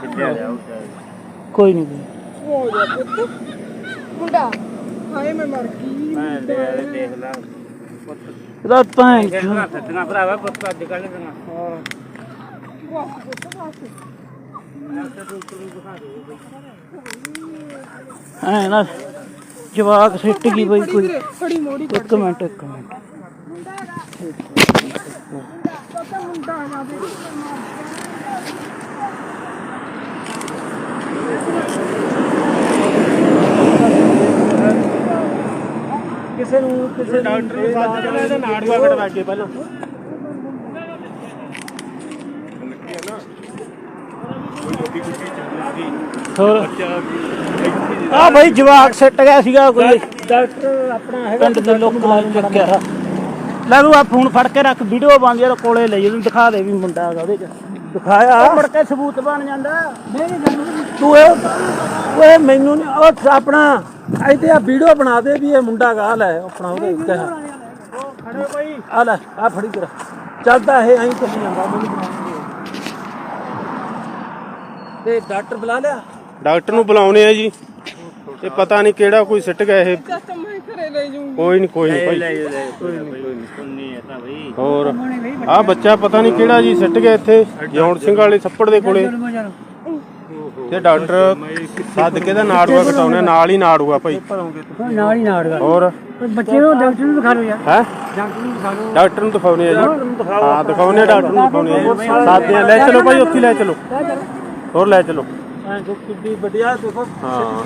ਛਿੱਲਿਆ ਲਿਆ ਉਹ ਕੋਈ ਨਹੀਂ ਹੋ ਜਾ ਪੁੱਤ ਮੁੰਡਾ ਹਾਏ ਮੈਂ ਮਰ ਗਈ ਮੈਂ ਦੇ ਦੇਖ ਕਿਸੇ ਨੂੰ ਕਿਸੇ ਡਾਕਟਰ ਨੂੰ ਸੱਦ ਕੇ ਇਹਦਾ ਨਾੜੂਆ ਕਟਵਾ ਕੇ ਪਹਿਲਾਂ। ਹੋਰ? ਆ ਬਈ ਜਵਾਕ ਸਿੱਟ ਗਿਆ ਸੀਗਾ ਕੋਈ। ਡਾਕਟਰ ਆਪਣਾ ਪਿੰਡ ਦੇ ਲੋਕਾਂ ਨੂੰ ਚੱਕਿਆ। ਲੈ ਤੂੰ ਆ ਫੋਨ ਫੜ ਕੇ ਰੱਖ ਵੀਡੀਓ ਬਣ ਯਾਰ ਕੋਲੇ ਲੈ ਉਹਨੂੰ ਦਿਖਾ ਦੇ ਵੀ ਮੁੰਡਾ ਹੈਗਾ ਉਹਦੇ ਚ। ਦਿਖਾਇਆ। ਮੁੜ ਕੇ ਸਬੂਤ ਬਣ ਜਾਂਦਾ। ਤੂੰ ਇਹ ਓਏ ਮੈਨੂੰ ਨੀ- ਉਹ ਆਪਣਾ ਇੱਥੇ ਆ ਵੀਡੀਓ ਬਣਾ ਦੇ ਵੀ ਇਹ ਮੁੰਡਾ ਗਾ ਲੈ ਆਪਣਾ ਉਹਦੇ ਉੱਤੇ। ਖੜੇ ਬਈ ਆ ਲੈ ਆ ਫੜੀ ਕਰ ਚੱਲਦਾ ਇਹ ਐਂ ਚੱਲੀ ਜਾਂਦਾ ਮੈਨੂੰ ਬਣਾ ਦੇ। ਤੇ ਡਾਕਟਰ ਬੁਲਾ ਲਿਆ? ਡਾਕਟਰ ਨੂੰ ਬੁਲਾਉਣੇ ਆ ਜੀ। ਇਹ ਪਤਾ ਨਹੀਂ ਕਿਹੜਾ ਕੋਈ ਸਿੱਟ ਗਿਆ ਇਹ। ਕੋਈ ਨਹੀਂ ਕੋਈ ਨਹੀਂ ਭਾਈ। ਕੋਈ ਨਹੀਂ ਕੋਈ ਨਹੀਂ ਹੈ ਹੋਰ ਆ ਬੱਚਾ ਪਤਾ ਨਹੀਂ ਕਿਹੜਾ ਜੀ ਸਿੱਟ ਗਿਆ ਇੱਥੇ ਜੌਨ ਸਿੰਘ ਵਾਲੇ ਛੱਪੜ ਦੇ ਕੋਲੇ। ਤੇ ਡਾਕਟਰ ਸੱਦ ਕੇ ਦਾ ਨਾੜੂਆ ਕਟਾਉਣੇ ਨਾਲ ਹੀ ਨਾੜੂਆ ਭਾਈ। ਨਾਲ ਹੀ ਨਾੜਗਾ ਹੋਰ? ਬੱਚੇ ਨੂੰ ਡਾਕਟਰ ਨੂੰ ਦਿਖਾ ਲਓ ਯਾਰ। ਹੈ? ਡਾਕਟਰ ਨੂੰ ਦਿਖਾਉਣੇ ਆ ਜੀ। ਹਾਂ ਦਿਖਾਉਣੇ ਡਾਕਟਰ ਨੂੰ ਦਿਖਾਉਣੇ ਆ ਜੀ। ਸਾਦੇ ਆ। ਲੈ ਚਲੋ ਭਾਈ ਉੱਥੇ ਲੈ ਚਲੋ। ਹੋਰ ਲੈ ਚਲੋ। ਕਿੱਡੀ ਵੱਡਿਆ ਦੇਖੋ। ਹਾਂ।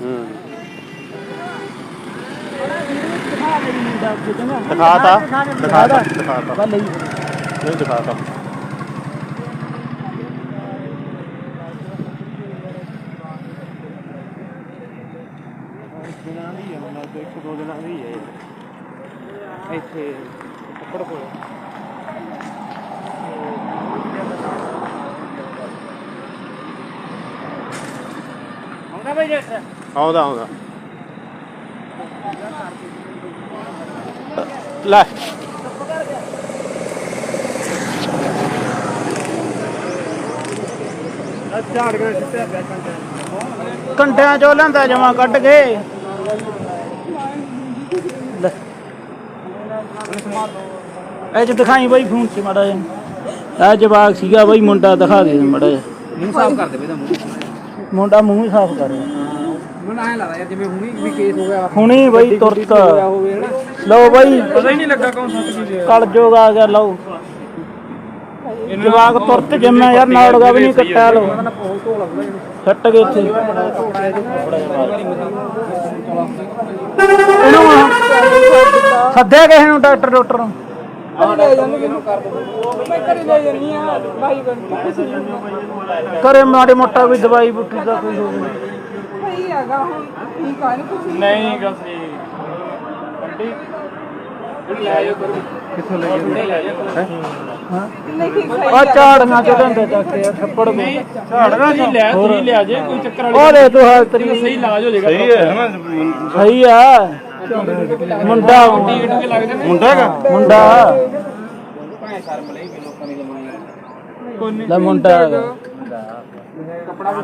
ਹੂੰ ਦਿਖਾਤਾ? ਦਿਖਾਤਾ। ਦਿਖਾਤਾ ਨਹੀਂ। ਦਿਖਾਤਾ। ਇੱਕ ਦੋ ਦਿਨਾਂ ਦੀ ਹੈ। ਇੱਥੇ ਕੱਪੜ ਕੋਲ। ਆਉਂਦਾ ਬਈ ਜੱਟ ਆਉਂਦਾ ਆਉਂਦਾ ਲੈ ਝਾੜ ਕੇ ਸਿੱਟਿਆ ਪਿਆ ਕੰਟੇ ਕੰਟਿਆਂ ਚੋਂ ਲੈਂਦਾ ਜਮਾ ਕੱਢ ਕੇ ਲੈ ਇਹ ਚ ਦਿਖਾਈ ਬਾਈ ਫੋਨ 'ਚ ਮਾੜਾ ਜਿਹਾ ਇਹ ਜਵਾਕ ਸੀਗਾ ਬਾਈ ਮੁੰਡਾ ਦਿਖਾ ਦੇ ਮਾੜਾ ਜਿਹਾ ਮੂੰਹ ਸਾਫ਼ ਕਰ ਦੇ ਬੇਦਾ ਮੂੰਹ ਮੁੰਡਾ ਮੂੰਹ ਹੀ ਸਾਫ਼ ਕਰ ਰਿਹਾ। ਮੈਨੂੰ ਐਂ ਲੱਗਦਾ ਯਾਰ ਜਿਵੇਂ ਹੁਣੀ ਵੀ ਕੇਸ ਹੋ ਗਿਆ ਹੁਣੀ ਬਾਈ ਤੁਰਤ। ਲਓ ਬਾਈ। ਪਤਾ ਹੀ ਨਹੀਂ ਲੱਗਾ ਕੌਣ ਸੱਟ ਕੀ ਕਲ ਜੋਗ ਆ ਗਿਆ ਲਓ। ਜਵਾਕ ਤੁਰਤ ਜੰਮਿਆ ਯਾਰ ਨਾੜਗਾ ਵੀ ਨਹੀਂ ਕੱਟਿਆ ਲਓ। ਛੱਟ ਗਏ ਇੱਥੇ। ਇਹਨੂੰ ਸੱਦਿਆ ਕਿਸੇ ਨੂੰ ਡਾਕਟਰ ਡਾਕਟਰ ਨੂੰ। ਲੈ ਮੈਂ ਘਰੇ ਲੈ ਆ ਭਾਈ ਕੁਛ ਨਹੀਂ ਮਾੜੇ ਮੋਟਾ ਕੋਈ ਦਵਾਈ ਬੁੱਟੀ ਦਾ ਕੋਈ ਹੋਵੇ ਸਹੀ ਹੈਗਾ ਹੁਣ ਠੀਕ ਆ ਨਹੀਂ ਕੁਛ ਨਹੀਂ ਨਹੀਂ ਨਹੀਂ ਆ ਝਾੜੀਆਂ ਚ ਲੈਂਦੇ ਚੱਕ ਕੇ ਥੱਪੜ ਕੋ ਝਾੜਨਾ ਜੀ ਲੈ ਤੁਸੀਂ ਲਿਆ ਜੇ ਕੋਈ ਚੱਕਰ ਉਹ ਦੇ ਤੂੰ ਹਾਲ ਤਰੀ। ਸਹੀ ਇਲਾਜ ਹੋ ਜਾਏਗਾ ਸਹੀ ਹੈ। ਸਹੀ ਆ। ਮੁੰਡਾ ਮੁੰਡਾ ਹੈਗਾ? ਮੁੰਡਾ। ਲੈ ਮੁੰਡਾ ਹੈਗਾ। ਹਾਂ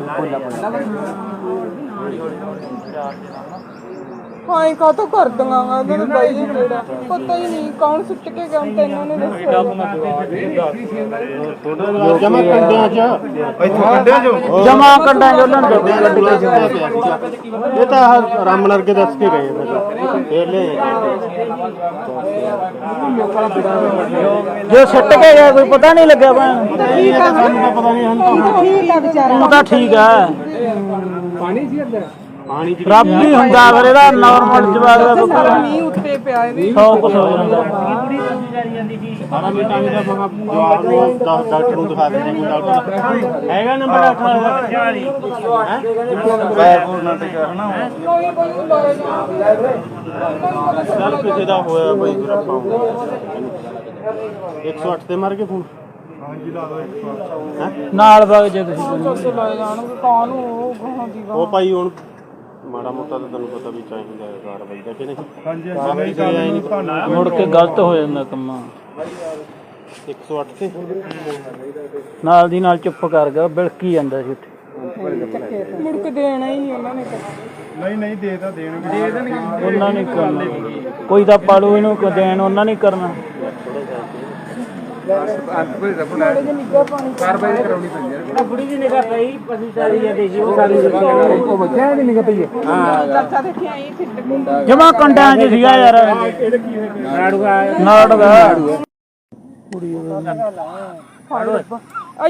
ਇਹ ਕਾਹ ਤੋਂ ਕਰ ਦਵਾਂਗਾ ਉਹਨਾਂ ਨੂੰ ਬਾਈ ਜੀ ਪਤਾ ਹੀ ਨਹੀਂ ਕੌਣ ਸੁੱਟ ਕੇ ਗਿਆ ਹੁਣ ਤੈਨੂੰ ਨੇ ਦੱਸਿਆ ਜਮਾ ਕੰਡਿਆਂ ਚ। ਇੱਥੇ ਕੰਡਿਆਂ ਚ? ਜਮਾ ਕੰਡਾਂ ਜੋ ਲੈਂਦੇ ਇਹ ਤਾਂ ਆਹ ਰਾਮਨਰ ਕੇ ਦੱਸ ਕੇ ਗਏ ਫਿਰ ਇਹ ਲੈ ਜੋ ਛੱਟ ਕੇ ਗਿਆ ਕੋਈ ਪਤਾ ਨਹੀਂ ਲੱਗਿਆ ਭੈਣ। ਠੀਕ ਆ। ਠੀਕ ਆ ਵਿਚਾਰਾ। ਉਹ ਤਾਂ ਠੀਕ ਆ। ਪਾਣੀ ਸੀ ਅੰਦਰ? ਪਾਣੀ ਚ ਰੱਬ ਹੀ ਹੁੰਦਾ ਫਿਰ ਇਹਦਾ ਨਾਰਮਲ ਜਵਾਬ ਦਾ ਬੱਕਰਾ ਸਾਰਾ ਮੀਂਹ ਉੱਤੇ ਪਿਆ ਇਹਦੇ ਸੌ ਕੁਛ ਹੋ ਜਾਂਦਾ। ਸਾਰਾ ਮੀਟਾ ਮੇਰਾ ਮਗਾ ਜਵਾਬ ਨੂੰ ਦਸ ਡਾਕਟਰ ਨੂੰ ਦਿਖਾ ਦਿੰਦੇ ਕੋਈ ਡਾਕਟਰ ਹੈਗਾ ਨੰਬਰ ਡਾਕਟਰ ਦਾ ਪੈਰ ਪੂਰਨਾ ਤੇ ਕਰਨਾ ਕੋਈ ਕੋਈ ਲੈ ਜਾਵਾਂਗੇ ਚੱਲ ਕਿਸੇ ਦਾ ਹੋਇਆ ਬਈ ਫਿਰ ਆਪਾਂ 108 ਤੇ ਮਾਰ ਕੇ ਫੋਨ। ਨਾਲ ਵਗ ਜੇ ਤੁਸੀਂ। ਕਾਹਨੂੰ ਦੀ ਉਹ ਭਾਈ ਹੁਣ ਮਾੜਾ ਮੋਟਾ ਤਾਂ ਤੁਹਾਨੂੰ ਪਤਾ ਵੀ ਚਾਹੀਦਾ ਹੈ ਕਾਰਵਾਈ ਦਾ ਕਿ ਨਹੀਂ? ਹਾਂਜੀ ਕੋਈ ਆਈ ਨਹੀਂ। ਮੁੜ ਕੇ ਗਲਤ ਹੋ ਜਾਂਦਾ ਕੰਮਾਂ। 108 ਤੇ ਨਾਲ ਦੀ ਨਾਲ ਚੁੱਪ ਕਰ ਗਿਆ ਬਿਲਕੀ ਜਾਂਦਾ ਸੀ ਉੱਥੇ। ਮੁੜ ਕੇ ਦੇਣਾ ਹੀ ਨਹੀਂ ਉਹਨਾਂ ਨੇ ਨਹੀਂ ਨਹੀਂ ਦੇ ਤਾਂ ਦੇਣਗੇ। ਦੇ ਦੇਣਗੇ। ਉਹਨਾਂ ਨੇ ਕਰਨਾ। ਕੋਈ ਤਾਂ ਪਾਲੂ ਇਹਨੂੰ ਕੋ ਦੇਣ ਉਹਨਾਂ ਨੇ ਕਰਨਾ। ਕਾਰਵਾਈ ਕਰਾਉਣੀ ਪੈਂਦੀ ਹੈ ਬੁੜੀ ਦੀ ਨਿਗਾਹ ਪਈ ਪਸੀ ਸਾਰੀ ਜਾਂਦੀ ਸੀ ਉਹ ਸਾਰੀ ਉਹ ਬੱਚਿਆਂ ਦੀ ਨਿਗਾਹ ਪਈ ਹੈ ਚਾਚਾ ਦੇਖਿਆ ਇਹ ਫਿੱਟ ਜਮਾ ਕੰਡਾਂ 'ਚ ਸੀਗਾ ਯਾਰ ਇਹਦੇ ਕੀ ਹੋਇਆ ਨਾੜੂਗਾ ਨਾੜਗਾ ਫੜ